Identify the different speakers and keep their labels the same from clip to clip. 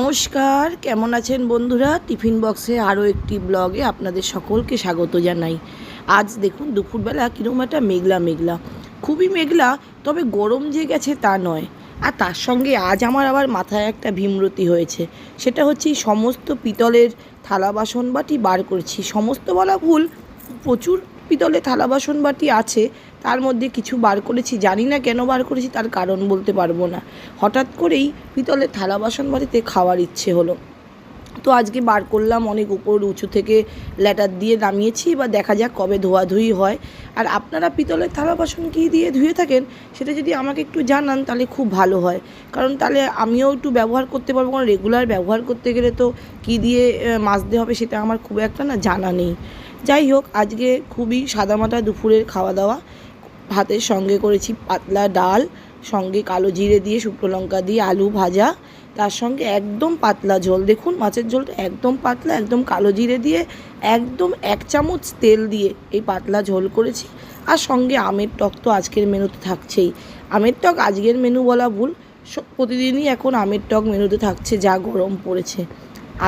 Speaker 1: নমস্কার, কেমন আছেন বন্ধুরা? টিফিন বক্সে আরও একটি ব্লগে আপনাদের সকলকে স্বাগত জানাই। আজ দেখুন দুপুরবেলা কীরকম একটা মেঘলা মেঘলা। খুবই মেঘলা, তবে গরম যে গেছে তা নয়। আর তার সঙ্গে আজ আমার আবার মাথায় একটা ভীমরতি হয়েছে। সেটা হচ্ছে সমস্ত পিতলের থালা বাসন বাটি বার করছি। সমস্ত বলা ভুল, প্রচুর পিতলে থালা বাসন বাটি আছে তার মধ্যে কিছু বার করেছি, জানি না কেন বার করেছি, তার কারণ বলতে পারব না। হঠাৎ করেই পিতলের থালা বাসন বাটিতে খাওয়ার ইচ্ছে হলো। তো আজকে বার করলাম, অনেক উপর উঁচু থেকে ল্যাটার দিয়ে নামিয়েছি বা দেখা যাক কবে ধোয়াধুয়ি হয়। আর আপনারা পিতলের থালা বাসন কী দিয়ে ধুয়ে থাকেন, সেটা যদি আমাকে একটু জানান, তাহলে খুব ভালো হয়। কারণ তাহলে আমিও একটু ব্যবহার করতে পারব, কারণ রেগুলার ব্যবহার করতে গেলে তো কী দিয়ে মাজতে হবে সেটা আমার খুব একটা না জানা নেই। যাই হোক, আজকে খুবই সাদামাটা দুপুরের খাওয়া দাওয়া। ভাতের সঙ্গে করেছি পাতলা ডাল, সঙ্গে কালো জিরে দিয়ে, শুকনো লঙ্কা দিয়ে, আলু ভাজা। তার সঙ্গে একদম পাতলা ঝোল। দেখুন, মাছের ঝোলটা একদম পাতলা, একদম কালো জিরে দিয়ে, একদম এক চামচ তেল দিয়ে এই পাতলা ঝোল করেছি। আর সঙ্গে আমের টক তো আজকের মেনুতে থাকছেই। আমের টক আজকের মেনু বলা ভুল। প্রতিদিনই এখন আমের টক মেনুতে থাকছে, যা গরম পড়েছে।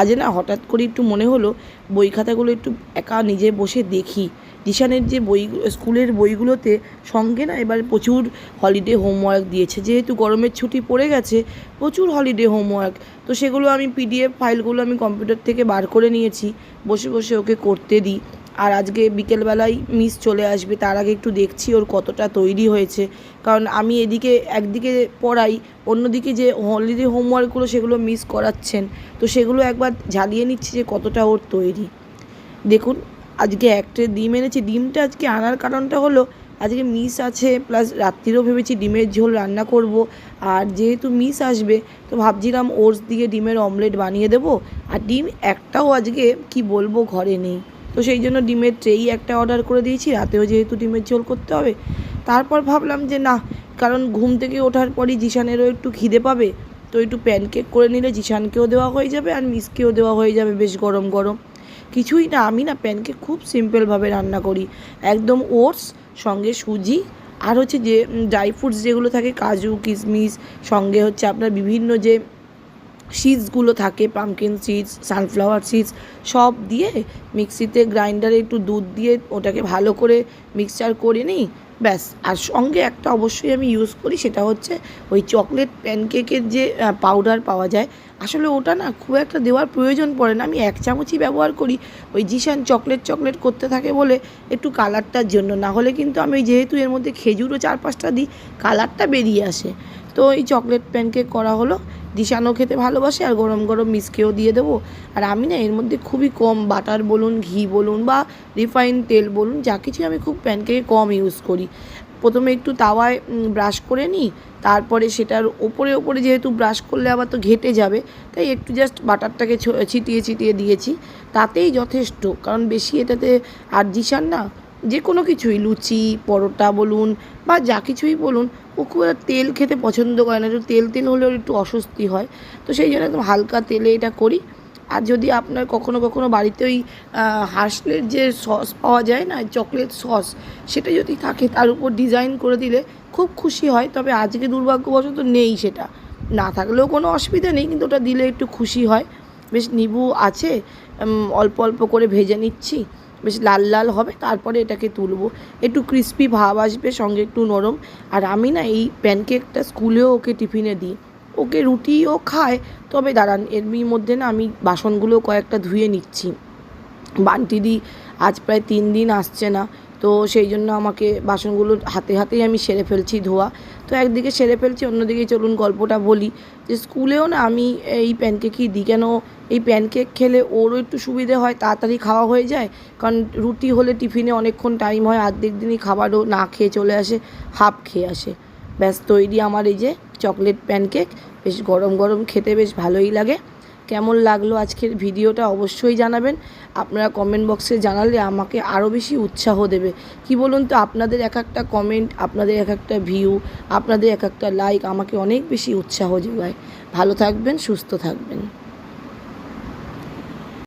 Speaker 1: আজ না হঠাৎ করে একটু মনে হলো, বই খাতাগুলো একটু একা নিজে বসে দেখি। জিশানের যে বই, স্কুলের বইগুলোতে সঙ্গে না এবার প্রচুর হলিডে হোমওয়ার্ক দিয়েছে। যেহেতু গরমের ছুটি পড়ে গেছে, প্রচুর হলিডে হোমওয়ার্ক তো সেগুলো আমি পিডিএফ ফাইলগুলো আমি কম্পিউটার থেকে বার করে নিয়েছি, বসে বসে ওকে করতে দিই। আর আজকে বিকেলবেলায় মিস চলে আসবে, তার আগে একটু দেখছি ওর কতটা তৈরি হয়েছে। কারণ আমি এদিকে, একদিকে পড়াই, অন্যদিকে যে হলিডে হোমওয়ার্কগুলো সেগুলো মিস করাচ্ছেন। তো সেগুলো একবার ঝালিয়ে নিচ্ছি যে কতটা ওর তৈরি। দেখুন আজকে একটা ডিম এনেছি। ডিমটা আজকে আনার কারণটা হলো, আজকে মিস আছে প্লাস রাত্রিরেও ভেবেছি ডিমের ঝোল রান্না করব। আর যেহেতু মিস আসবে, তো ভাবছিলাম ওটস দিয়ে ডিমের অমলেট বানিয়ে দেবো। আর ডিম একটাও আজকে, কি বলব, ঘরে নেই। তো সেই জন্য ডিমের ট্রেই একটা অর্ডার করে দিয়েছি, রাতেও যেহেতু ডিমের ঝোল করতে হবে। তারপর ভাবলাম যে না, কারণ ঘুম থেকে ওঠার পরই জিশানেরও একটু খিদে পাবে। তো একটু প্যানকেক করে নিলে জিশানকেও দেওয়া হয়ে যাবে, আর মিসকেও দেওয়া হয়ে যাবে বেশ গরম গরম। কিছুই না, আমি না প্যানকে খুব সিম্পলভাবে রান্না করি। একদম ওটস, সঙ্গে সুজি, আর হচ্ছে যে ড্রাই ফ্রুটস যেগুলো থাকে, কাজু, কিশমিশ, সঙ্গে হচ্ছে আপনার বিভিন্ন যে সিডসগুলো থাকে পামকিন সিডস সানফ্লাওয়ার সিডস সব দিয়ে মিক্সিতে গ্রাইন্ডারে একটু দুধ দিয়ে ওটাকে ভালো করে মিক্সচার করে নিই। ব্যাস, আর সঙ্গে একটা অবশ্যই আমি ইউজ করি, সেটা হচ্ছে ওই চকলেট প্যানকেকের যে পাউডার পাওয়া যায়। আসলে ওটা না খুব একটা দেওয়ার প্রয়োজন পড়ে না। আমি এক চামচই ব্যবহার করি। ওই জিশান চকলেট চকলেট করতে থাকে বলে একটু কালারটার জন্য। না হলে কিন্তু আমি যেহেতু এর মধ্যে খেজুরও চার পাঁচটা দিই কালারটা বেরিয়ে আসে। তো এই চকলেট প্যানকেক করা হলো। দিশানও খেতে ভালোবাসে আর গরম গরম মিসকেও দিয়ে দেবো। আর আমি না এর মধ্যে খুবই কম বাটার বলুন, ঘি বলুন বা রিফাইন তেল বলুন, যা কিছু আমি খুব প্যানকেকে কম ইউজ করি। প্রথমে একটু তাওয়ায় ব্রাশ করে নিই, তারপরে সেটার ওপরে ওপরে যেহেতু ব্রাশ করলে আবার তো ঘেটে যাবে, তাই একটু জাস্ট বাটারটাকে ছিটিয়ে ছিটিয়ে দিয়েছি। তাতেই যথেষ্ট, কারণ বেশি এটাতে আর জিশান না যে কোনো কিছুই, লুচি, পরোটা বলুন বা যা কিছুই বলুন ও খুব একটা তেল খেতে পছন্দ করে না একটু তেল তেল হলে ওর একটু অস্বস্তি হয়, তো সেই জন্য একদম হালকা তেলে এটা করি। আর যদি আপনার কখনো কখনো বাড়িতে ওই হাসলের যে সস পাওয়া যায় না, চকলেট সস, সেটা যদি থাকে, তার উপর ডিজাইন করে দিলে খুব খুশি হয়, তবে আজকে দুর্ভাগ্যবশত নেই সেটা। না থাকলেও কোনো অসুবিধা নেই, কিন্তু ওটা দিলে একটু খুশি হয়। বেশ, নিবু আছে অল্প অল্প করে ভেজে নিচ্ছি। বেশ লাল লাল হবে, তারপরে এটাকে তুলবো। একটু ক্রিস্পি ভাব আসবে, সঙ্গে একটু নরম। আর আমি না এই প্যানকেকটা স্কুলেও ওকে টিফিনে দিই। ওকে রুটিও খায়, তবে দাঁড়ান, এর মধ্যে না আমি বাসনগুলো কয়েকটা ধুয়ে নিচ্ছি। বান্টি দি আজ প্রায় তিন দিন আসছে না, তো সেই জন্য আমাকে বাসনগুলো হাতে হাতেই আমি সেরে ফেলছি ধোয়া। তো একদিকে সেরে ফেলছি, অন্যদিকে চলুন গল্পটা বলি। যে স্কুলেও না আমি এই প্যানকেকই দিই। কেন এই প্যানকেক খেলে ওরও একটু সুবিধে হয়, তাড়াতাড়ি খাওয়া হয়ে যায়? কারণ রুটি হলে টিফিনে অনেকক্ষণ টাইম হয়, আর্ধেক দিনই খাবারও না খেয়ে চলে আসে হাফ খেয়ে আসে। ব্যাস, তৈরি আমার এই যে চকলেট প্যানকেক বেশ গরম গরম, খেতে বেশ ভালোই লাগে। কেমন লাগল আজকের ভিডিওটা অবশ্যই জানাবেন। আপনারা কমেন্ট বক্সে জানালে আমাকে আরও বেশি উৎসাহ দেবে। কি বলুন তো, আপনাদের এক একটা কমেন্ট আপনাদের এক একটা ভিউ আপনাদের এক একটা লাইক আমাকে অনেক বেশি উৎসাহ যোগায়। ভালো থাকবেন, সুস্থ থাকবেন।